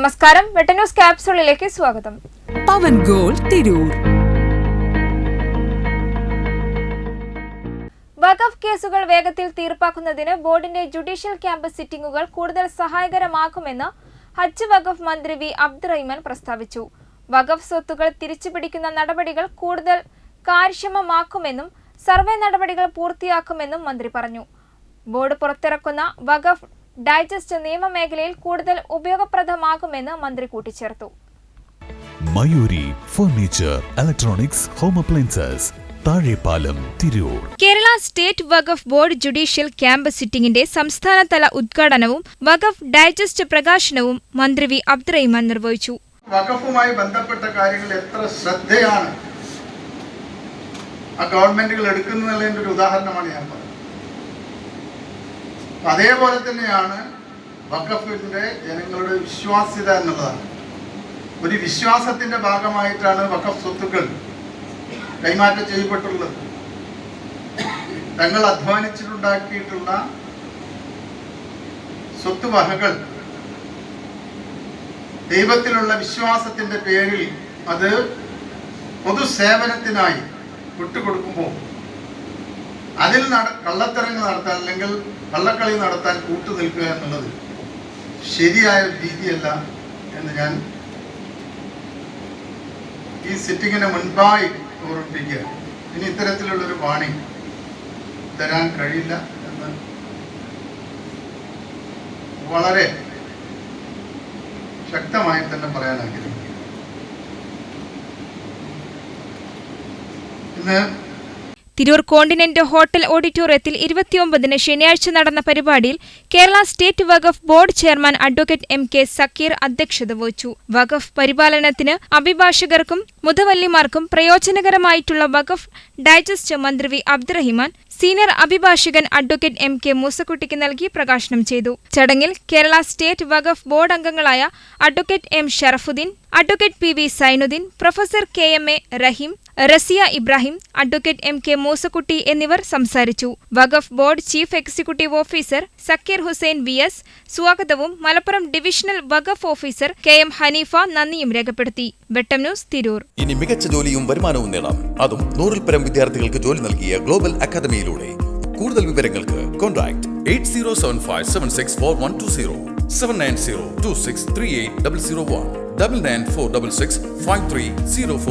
നമസ്കാരം. വെട്ടന്യൂസ് ക്യാപ്സൂളിലേക്ക് സ്വാഗതം. പവൻ ഗോൾ തിരൂർ. വഖഫ് കേസുകൾ വേഗത്തിൽ തീർപ്പാക്കുന്നതിന് ബോർഡിന്റെ ജുഡീഷ്യൽ ക്യാമ്പ് സിറ്റിംഗുകൾ കൂടുതൽ സഹായകരമാക്കുമെന്ന് ഹജ്ജ് വഖഫ് മന്ത്രി വി അബ്ദുറഹിമാൻ പ്രസ്താവിച്ചു. വഖഫ് സ്വത്തുകൾ തിരിച്ചുപിടിക്കുന്ന നടപടികൾ കൂടുതൽ കാര്യക്ഷമമാക്കുമെന്നും സർവേ നടപടികൾ പൂർത്തിയാക്കുമെന്നും മന്ത്രി പറഞ്ഞു. ബോർഡ് പുറത്തിറക്കുന്ന വഖഫ് ഡൈജസ്റ്റ് നിയമമേഖലയിൽ കൂടുതൽ ഉപയോഗപ്രദമാകുമെന്ന് മന്ത്രി കൂട്ടിച്ചേർത്തു. Mayuri furniture electronics home appliances Thazhepalam Tirur. Kerala state Waqf board judicial camp സിറ്റിംഗിന്റെ സംസ്ഥാനതല ഉദ്ഘാടനവും വഖഫ് ഡൈജസ്റ്റ് പ്രകാശനവും മന്ത്രി വി അബ്ദുറഹിമാൻ നിർവഹിച്ചു. വഖഫുമായി ബന്ധപ്പെട്ട കാര്യങ്ങൾ എത്ര ശ്രദ്ധയാണ് ആ ഗവൺമെന്റുകൾ എടുക്കുന്നതിന്റെ ഒരു ഉദാഹരണമാണ് ഞാൻ പറഞ്ഞത്. അതേപോലെ തന്നെയാണ് വക്കഫിന്റെ ജനങ്ങളുടെ വിശ്വാസ്യത എന്നുള്ളതാണ്. ഒരു വിശ്വാസത്തിന്റെ ഭാഗമായിട്ടാണ് വക്കഫ് സ്വത്തുക്കൾ കൈമാറ്റം ചെയ്യപ്പെട്ടുള്ളത്. തങ്ങൾ അധ്വാനിച്ചിട്ടുണ്ടാക്കിയിട്ടുള്ള സ്വത്തുവകകൾ ദൈവത്തിലുള്ള വിശ്വാസത്തിന്റെ പേരിൽ അത് പൊതുസേവനത്തിനായി വിട്ടുകൊടുക്കുമ്പോൾ അതിൽ നട കള്ളത്തരങ്ങൾ നടത്താൻ അല്ലെങ്കിൽ കള്ളക്കളി നടത്താൻ കൂട്ടു നിൽക്കുക എന്നുള്ളത് ശരിയായ രീതിയല്ല എന്ന് ഞാൻ ഈ സിറ്റിങ്ങിന് മുൻപായി ഓർമ്മിപ്പിക്കുക. ഇനി ഇത്തരത്തിലുള്ളൊരു വാണി തരാൻ കഴിയില്ല എന്ന് വളരെ ശക്തമായി തന്നെ പറയാൻ ആഗ്രഹിക്കുന്നു. ഇന്ന് തിരൂർ കോണ്ടിനെന്റ് ഹോട്ടൽ ഓഡിറ്റോറിയത്തിൽ ഇരുപത്തിയൊമ്പതിന് ശനിയാഴ്ച നടന്ന പരിപാടിയിൽ Kerala state Waqf board chairman advocate M K Zakir അധ്യക്ഷത വഹിച്ചു. വഖഫ് പരിപാലനത്തിന് അഭിഭാഷകർക്കും മുതവല്ലിമാർക്കും പ്രയോജനകരമായിട്ടുള്ള വഖഫ് ഡൈജസ്റ്റ് മന്ത്രി വി അബ്ദുറഹിമാൻ സീനിയർ അഭിഭാഷകൻ അഡ്വക്കേറ്റ് എം കെ മൂസക്കുട്ടിക്ക് നൽകി പ്രകാശനം ചെയ്തു. ചടങ്ങിൽ കേരള സ്റ്റേറ്റ് വഖഫ് ബോർഡ് അംഗങ്ങളായ advocate M Sharafudheen advocate P V Sainudheen professor K M A Raheem Rasiya Ibrahim advocate M K Moosakutty എന്നിവർ സംസാരിച്ചു. Waqf board chief executive officer Zakir Hussain V S സ്വാഗതവും Malappuram divisional Waqf officer K M Haneefa നന്ദിയും രേഖപ്പെടുത്തി. Vettam news Tirur. ഇനി മികച്ച ജോലിയും വരുമാനവും നേടാം. അതും നൂറിൽ പരം വിദ്യാർത്ഥികൾക്ക് ജോലി നൽകിയ ഗ്ലോബൽ അക്കാദമിയിലൂടെ. കൂടുതൽ വിവരങ്ങൾക്ക് contact eight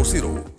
zero